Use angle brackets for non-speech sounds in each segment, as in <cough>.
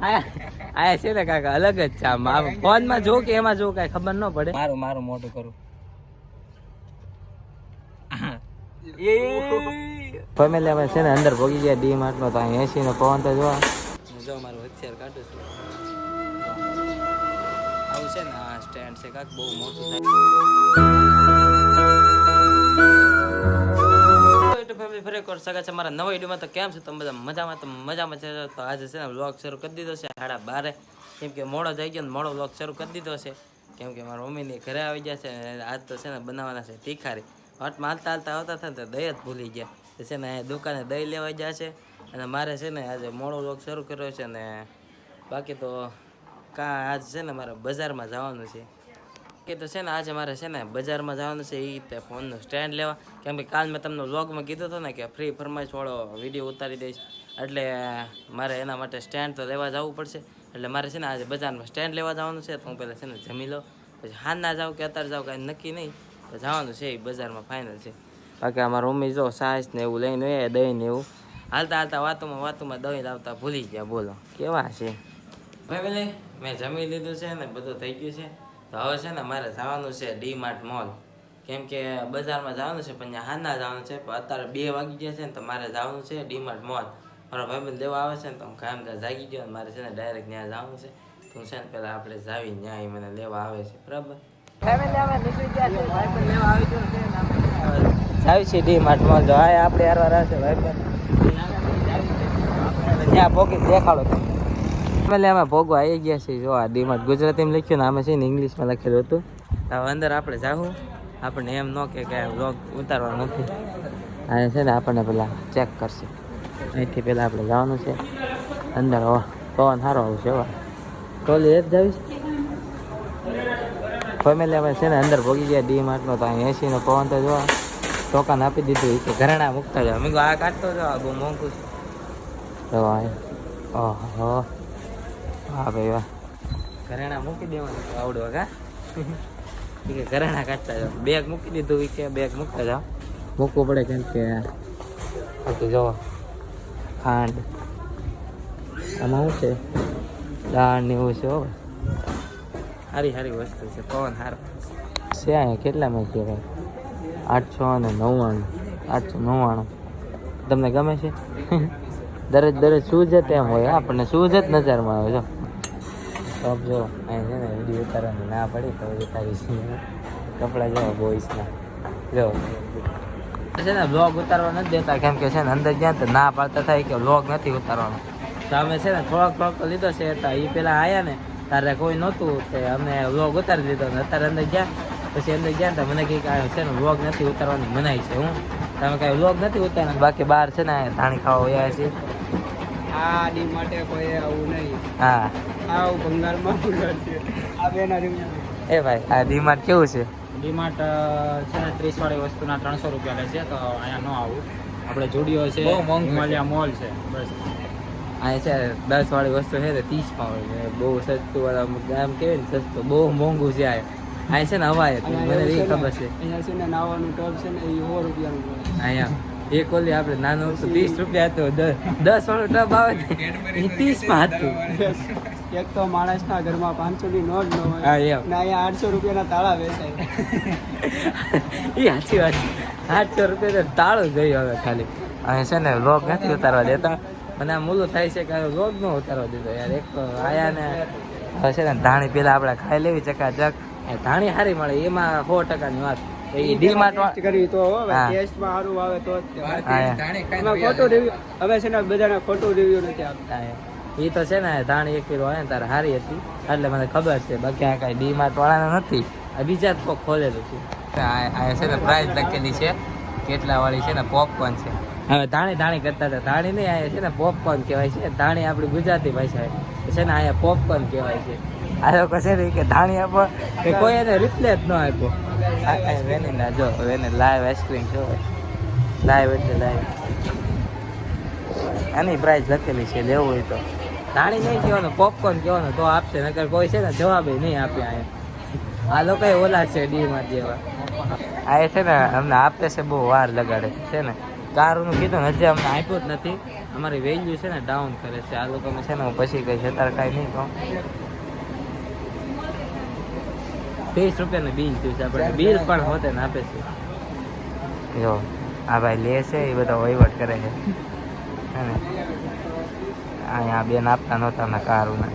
આ છે ને કાકા અલગ જ છે આમ. આમ ફોનમાં જો કે એમાં જો કઈ ખબર ન પડે. મારું મારું મોટું કરું ફેમિલી અમે છે ને અંદર ભોગી ગયા ડી માર્ટ નો તો એસી નો પવન તો જોવા. જો મારું હથિયાર કાઢું છું. આવું છે ને આ સ્ટેન્ડ છે કાક બહુ મોટું થાય. ફેમિલી ફરી એકવાર સ્વાગત છે મારા નવા વિડીયોમાં. તો કેમ છે તમે બધા? મજામાં? તો મજામાં છે. તો આજે છે ને વ્લોગ શરૂ કરી દીધો છે સાડા બારે. કેમ કે મોડો થઈ ગયો ને મોડો વ્લોગ શરૂ કરી દીધો છે. કેમ કે મારા મમ્મીની ઘરે આવી ગયા છે આજ તો છે ને બનાવવાના છે તીખારી વાટમાં હાલતા હાલતા આવતા હતા ને તો દહીં જ ભૂલી ગયા. છે ને દુકાને દહીં લેવા ગયા છે અને મારે છે ને આજે મોડો વ્લોગ શરૂ કર્યો છે ને બાકી તો કાં આજ છે ને મારે બજારમાં જવાનું છે. કે તો છે ને આજે મારે છે ને બજારમાં જવાનું છે એ ફોનનું સ્ટેન્ડ લેવા. કેમ કે કાલ મેં તમને વ્લોગમાં કીધું હતું ને કે ફ્રી ફરમાઈશવાળો વીડિયો ઉતારી દઈશ. એટલે મારે એના માટે સ્ટેન્ડ તો લેવા જવું પડશે. એટલે મારે છે ને આજે બજારમાં સ્ટેન્ડ લેવા જવાનું છે, તો હું પહેલાં છે ને જમી લઉં. પછી હાલ ના જાઉં કે અત્યારે જાઉં કાંઈ નક્કી નહીં, તો જવાનું છે એ બજારમાં ફાઇનલ છે. બાકી અમારા મમ્મી જો સાસ ને એવું લઈને એ દહીં ને એવું. હાલતા હાલતા વાતોમાં વાતોમાં દહીં લાવતા ભૂલી ગયા, બોલો. કેવા છે? ભાઈ ભલે, મેં જમી લીધું છે ને, બધું થઈ ગયું છે. તો હવે છે ને મારે જવાનું છે ડી માર્ટ મોલ. કેમ કે બજારમાં જવાનું છે પણ હાના જવાનું છે પણ અત્યારે બે વાગી ગયા છે ને તો મારે જવાનું છે ડી માર્ટ મોલ. મારો ભાઈબંધ લેવા આવે છે ને તો હું કામ કામ જાગી ગયો મારે છે ને ડાયરેક્ટ ત્યાં જવાનું છે. તો છે ને પહેલાં આપણે જાવી ત્યાં મને લેવા આવે છે. બરાબર? જાવી છે ડી માર્ટ મોલ. જો હા આપણે હારવાર આવશે ભાઈબંધ. ત્યાં પોકી દેખાડો તમે. એટલે અમે ભોગવા આવી ગયા છીએ જો આ ડીમાર્ટ ગુજરાતીમાં લખ્યું ને આમે છે ને ઇંગ્લિશમાં લખેલું હતું. હવે અંદર આપણે જાવું આપણને એમ ન કે વ્લોગ ઉતારવાનો નથી. આ છે ને આપણને પેલા ચેક કરશે. અહીંથી પહેલાં આપણે જવાનું છે. અંદર હવા પવન સારો આવશે હવા ટોલી એક જાવીશ ફેમિલી અમે છે ને અંદર ભોગી ગયા ડી માર્ટનો તો અહીં એસીનો પવન તો જોવા. ટોકન આપી દીધું કે ઘરેણા મૂકતા જાવ મેં આ કાઢતો જાવ બહુ મોંઘું છે. તો ઓહો. હા ભાઈ વાહ. ઘરેણા મૂકી દેવાનું આવડો આવડવા કા? <laughs> કે ઘરેણા કાઢતા જાઓ. બેગ મૂકી દીધું કે બેગ મૂકતા જાઓ. મૂકવું પડે કેમ કે બાકી જો ખાંડ. આમાં શું છે? દાળ ને એવું છે હો. સારી સારી વસ્તુ છે પવન સારો છે અહીંયા કેટલામાં કહેવાય? ભાઈ આઠસો અને નવ્વાણું. આઠસો નવ્વાણું. તમને ગમે છે? <laughs> દરરોજ દરરોજ શૂઝ જ એમ હોય. આપણને શૂઝ જ નજરમાં આવે જો સ્ટોપ જો, અહીં છે ને વીડિયો ઉતારવાની ના પડી, તો ઉતારી છે? કપડાં જો બોઈસના જો. છે ને બ્લોગ ઉતારવા નથી દેતા, કેમ કે છે ને, અંદર જ્યાં તો ના પાડતા થાય કે બ્લોગ નથી ઉતારવાનો. તો અમે છે ને, થોડોક થોડોક તો લીધો છે એ પેલા આવ્યા ને, તારે કોઈ નહોતું તે અમે બ્લોગ ઉતારી દીધો ને, અત્યારે અંદર ગયા, પછી અંદર ગયા તો મને કંઈક આ છે ને વ્લોગ નથી ઉતારવાની, મનાય છે, હું. તમે કાંઈ વ્લોગ નથી ઉતારવાનું? બાકી બહાર છે ને ધાણી ખાવા વયા છે આ ડી માટે કોઈ આવું નહીં. હા. આવું બંગાળમાં આ બેના એ ભાઈ આ ડીમાર્ટ કેવું છે? ડીમાર્ટ છે ને ત્રીસ વાળી વસ્તુના ત્રણસો રૂપિયા લે છે તો અહીંયા ન આવું. આપણે જોડીઓ છે હિમાલયા મોલ છે બસ. અહીંયા છે દસ વાળી વસ્તુ છે તો ત્રીસમાં છે. બહુ સસ્તું વાળા આમ કેવી ને સસ્તું. બહુ મોંઘું છે અહીંયા આ છે ને હવાય મને એ ખબર છે. અહીંયા છે ને નાવાનું ટબ છે ને એ સો રૂપિયાનું અહીંયા. એક ઓલી આપણે નાનું હતું ત્રીસ રૂપિયા હતું દસ વાળું ટબ આવે ને એ ત્રીસમાં હતું. એક તો માણસના ઘરમાં પાંચસો ની નોટ ન હોય. ને અહીંયા આઠસો રૂપિયાના તાળા વેચાય. <laughs> એ સાચી વાત આઠસો રૂપિયા તો તાળું ગયું હવે ખાલી. અહીં છે ને લોક નથી ઉતારવા દેતા. મને આમ ઓલું થાય છે કે લોક ન ઉતારવા દેતો યાર. એક તો આયા ને હવે છે ને ધાણી પેલા આપણે ખાઈ લેવી ચકાચક એ ધાણી સારી મળે એમાં સો ટકાની વાત. એ ડી માર્ટ ટેસ્ટ કરી તો. સારું આવે ખોટું રિવ્યુ હવે છે ને બધાને ખોટું રિવ્યુ નથી આપતા એ. તો છે ને ધાણી એક કિલો હોય ને તારે સારી હતી. એટલે મને ખબર છે બાકી આ કાંઈ ડી માર્ટ વાળાના નથી. આ બીજા જ કોક ખોલેલું છે. આ છે ને પ્રાઇસ લખેલી છે. કેટલા વાળી છે ને પોપકોર્ન છે. હવે ધાણી ધાણી કરતા હતા. ધાણી નહીં આ છે ને પોપકોર્ન કહેવાય છે. ધાણી આપણી ગુજરાતી ભાષા છે. ને અહીંયા પોપકોર્ન કહેવાય છે. આ લોકો છે ને કે ધાણી આપો. કે કોઈ એને રિપ્લે જ ન આપ્યો. વેનીલા જો વેને લાઈવ આઈસ્ક્રીમ જો લાઈવ એટલે લાઈવ આની પ્રાઇસ લખેલી છે લેવું હોય તો. ધાણી નહીં કહેવાનું પોપકોર્ન કહેવાનું તો આપશે નકર કોઈ છે ને જવાબ નહીં આપે અહીંયા. આ લોકો ઓલા છે ડીમાં જેવા. આ એ છે ને અમને આપતે છે બહુ વાર લગાડે છે ને. કારનું કીધું ને હજી અમને આપ્યું જ નથી. અમારી વેલ્યુ છે ને ડાઉન કરે છે. આ લોકો છે ને હું પછી કહીશ અત્યારે કાંઈ નહીં કહું. ત્રીસ રૂપિયાનું બિલ થયું છે. આપણે બિલ પણ હોતે ને આપે છે. જો આ ભાઈ લે છે એ બધો વહીવટ કરે છે. હે ને? અહીંયા બેન આપતા નહોતા ને કારું ને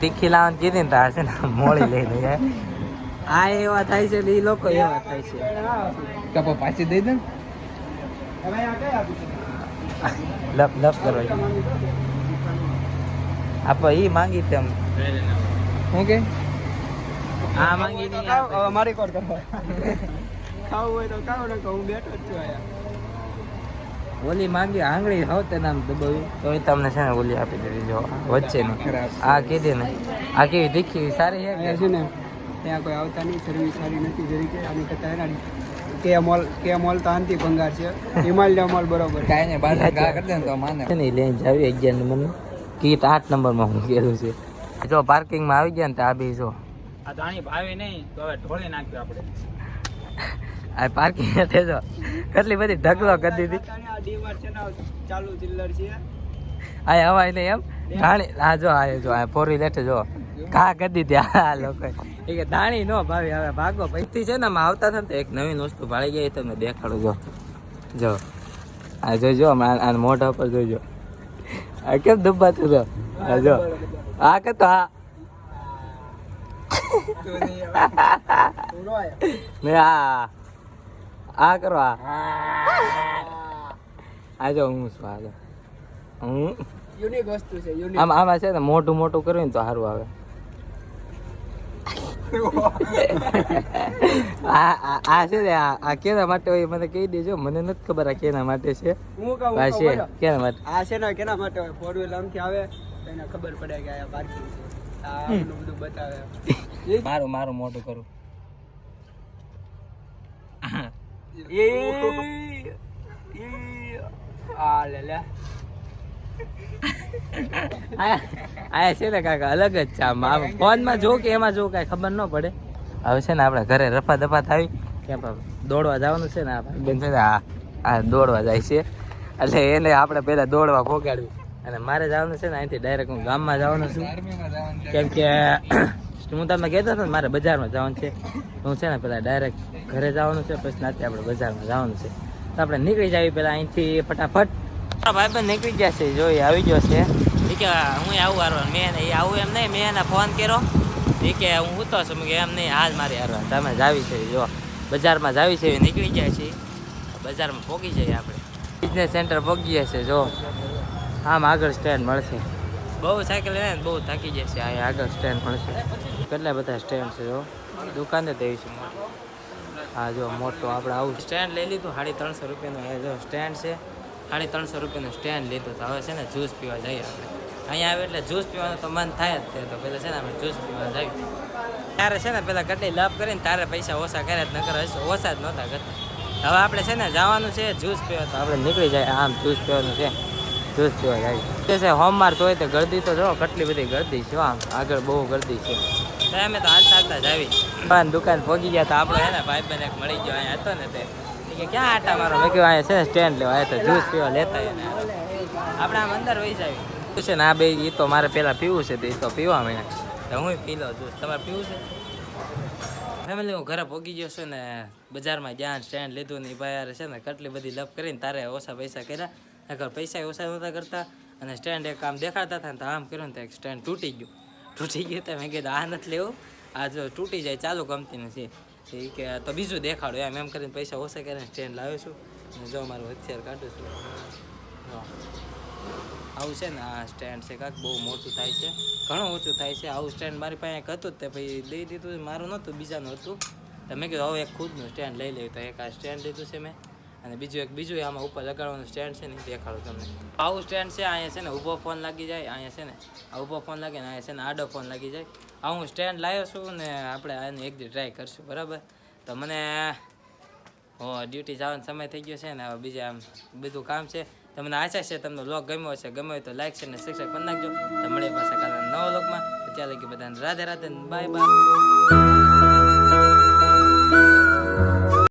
તીખી લાવવાની કીધી ને છે ને મોળી લઈ લઈએ આ એવા થાય છે ને એ લોકો એવા થાય છે. કપા પાછી દઈ દે લપ લપ કરો. આપો એ માંગી તેમ. હું કે? આ માંગી નહીં આપે. મારી કોડ કરો. ખાવું હોય તો ખાવ ને હું બેઠો જ છું આયા ઓલી માંગી આંગળી હોતે નામ દબાવી તો એ તમને છે ને ઓલી આપી દેવી જો વચ્ચે ને આ કીધી ને. આ કેવી દીખી સારી છે? છે ને ત્યાં કોઈ આવતા નહીં સર્વિસ સારી નથી જરીકે આની કરતા એના કે મોલ કે મોલ તો આંતી ભંગાર છે. હિમાલય મોલ બરોબર. કાંઈ નહીં બાર ગા કરી દે તો માને. ને ઈ લઈને જાવી અગિયાર નંબરનું. કીટ આઠ નંબરમાં હું ગયેલું છે. જો પાર્કિંગમાં આવી ગયા ને તો આ બી જો. આ જાણી ભાવે નહીં તો હવે ઢોળી નાખ્યું આપણે. આ પાર્કિંગ જો કેટલી બધી ઢગલો કરી દીધી. આ ડીમાર્ટ છે ને ચાલુ ચિલ્લર છે. આ હવાય નહીં એમ? ધાણી આ જો આ જો આ ફોરી વ્હીલ જો. કા કરી દીધી આ લોકો એ કે ધાણી નો ભાવી હવે ભાગો. પછી છે ને આમાં આવતા હતા ને તો એક નવીન વસ્તુ ભાળી ગઈ તમને દેખાડું જો. જો. આ જોઈજો આ મોઢા પર જોઈજો આ કેમ દબાતું જો આ જો. આ કે તો આ. ને આ. આ કરો આ. આ હું છું આ હું? યુનિક વસ્તુ છે યુનિક આમ આમાં છે ને મોટું મોટું કર્યું ને તો સારું આવે. <laughs> આ છે ને આ કેના માટે હોય મને કહી દેજો. મને નથી ખબર આ કેના માટે છે. હું કહું આ છે કેના માટે? આ છે ને કેના માટે હોય? ફોર વ્હીલ આમથી આવે. એને ખબર પડે કે આ પાર્કિંગ છે. આટલું બધું બતાવે. <laughs> મારું મારું મોટું કરું. આ લે લે. આયા છે ને કાકા અલગ જ છે આમ. ફોનમાં જો કે એમાં જો કાંઈ ખબર ન પડે. હવે છે ને આપણે ઘરે રફા દફા થાય. ક્યાં દોડવા જવાનું છે ને આ બેન છે ને આ દોડવા જાય છે. એટલે એને આપણે પેલા દોડવા પહોંચાડવી અને મારે જવાનું છે ને અહીંથી ડાયરેક્ટ હું ગામમાં જવાનું છું. કેમ કે <clears throat> હું તમને કહેતો હતો ને મારે બજારમાં જવાનું છે. હું છે ને પેલા ડાયરેક્ટ ઘરે જવાનું છે પછી નાતે આપણે બજારમાં જવાનું છે. તો આપણે નીકળી જઈએ પેલા અહીંથી ફટાફટ. ભાઈ પણ નીકળી ગયા છે જો એ આવી ગયો છે. એ કે હું આવું હારવા. મેં એ આવું એમ નહીં મેં એને ફોન કર્યો. એ કે હું ઉતો છું. કે એમ નહીં હાલ મારી હારવા. તમે જાવી છે જો. બજારમાં જાવી છે નીકળી ગયા છે બજારમાં પહોંચી જઈએ આપણે. બિઝનેસ સેન્ટર પહોંચી ગયા છે જો. આમ આગળ સ્ટેન્ડ મળશે. બહુ સાયકલ લઈને બહુ થાકી જશે. અહીંયા આગળ સ્ટેન્ડ મળશે. કેટલા બધા સ્ટેન્ડ છે જો? દુકાન એવી છે. હા જો મોટું આપણે આવું સ્ટેન્ડ લઈ લીધું સાડી ત્રણસો રૂપિયાનું આ જો સ્ટેન્ડ છે. સાડી ત્રણસો રૂપિયાનું સ્ટેન્ડ લીધું તો હવે છે ને જ્યુસ પીવા જઈએ આપણે. અહીંયા આવે એટલે જ્યુસ પીવાનું તો મન થાય જ તે તો પહેલાં છે ને આપણે જ્યુસ પીવા જઈએ. ત્યારે છે ને પેલા કેટલી લાભ કરીને તારે પૈસા ઓછા કર્યા જ નકર હશે ઓછા જ નહોતા કરતા. હવે આપણે છે ને જવાનું છે જ્યુસ પીવા તો આપણે નીકળી જાય આમ જ્યુસ પીવાનું છે. જ્યુસ પીવા જાય. છે હોમવાર તો તો ગરદી તો જો કેટલી બધી ગરદી છે આમ. આગળ બહુ ગરદી છે. અમે તો હાલતા હાલતા જ આવી. દુકાન દુકાન પહોંચી ગયા તો આપણે એને ભાઈ બહેન એક મળી ગયો અહીંયા હતો ને તે. કે ક્યાં આટા મારો? મેં કહ્યું અહીંયા છે ને સ્ટેન્ડ લેવા. આવ્યા તો જ્યુસ પીવા લેતા આપણે આમ અંદર વહી જાય છે ને આ બે એ તો મારે પહેલાં પીવું છે તો તો પીવા મેં તો હું પી લઉં જ્યુસ. તમારે પીવું છે? ફેમિલી હું ઘરે પહોંચી ગયો છું ને બજારમાં જ્યાં સ્ટેન્ડ લીધું ને એ ભાઈ છે ને કેટલી બધી લપ કરીને તારે ઓછા પૈસા કર્યા. નકર પૈસા ઓછા નહોતા કરતા અને સ્ટેન્ડ એક આમ દેખાડતા હતા ને તો આમ કર્યું ને તો એક સ્ટેન્ડ તૂટી ગયું. તૂટી ગયું તો મેં કીધું, આ નથી લેવું. આ જો તૂટી જાય, ચાલુ ગમતી નથી. એ કે તો બીજું દેખાડો. એમ એમ કરીને પૈસા ઓછા કરીને સ્ટેન્ડ લાવ્યો છું અને જો મારું હથિયાર કાઢું છું. આવું છે ને, આ સ્ટેન્ડ છે કાંક, બહુ મોટું થાય છે. ઘણું ઓછું થાય છે. આવું સ્ટેન્ડ મારી પાસે એક હતું તે, પછી દઈ દીધું મારું નહોતું, બીજાનું હતું. મેં કીધું, હવે એક ખુદનું સ્ટેન્ડ લઈ લેવું તો એક આ સ્ટેન્ડ લીધું છે મેં. અને બીજું એક, બીજું આમાં ઉપર લગાડવાનું સ્ટેન્ડ છે ને દેખાડું તમને. આવું સ્ટેન્ડ છે, અહીંયા છે ને, ઊભો ફોન લાગી જાય, અહીંયા છે ને, આ ઊભો ફોન લાગે ને, અહીંયા છે ને, આડો ફોન લાગી જાય. આ હું સ્ટેન્ડ લાવ્યો છું ને, આપણે આને એક દી ટ્રાય કરશું, બરાબર? તો મને, હો ડ્યુટી જવાનો સમય થઈ ગયો છે ને, હવે બીજા આમ બધું કામ છે. તમને આશા છે તમને લોક ગમ્યો હશે, ગમ્યો હોય તો લાઈક છે ને શિક્ષક કરી નાખજો. તો મળીએ પાછા બ્લોગમાં ત્યાં લગી બધાને રાધે રાધે બાય બાય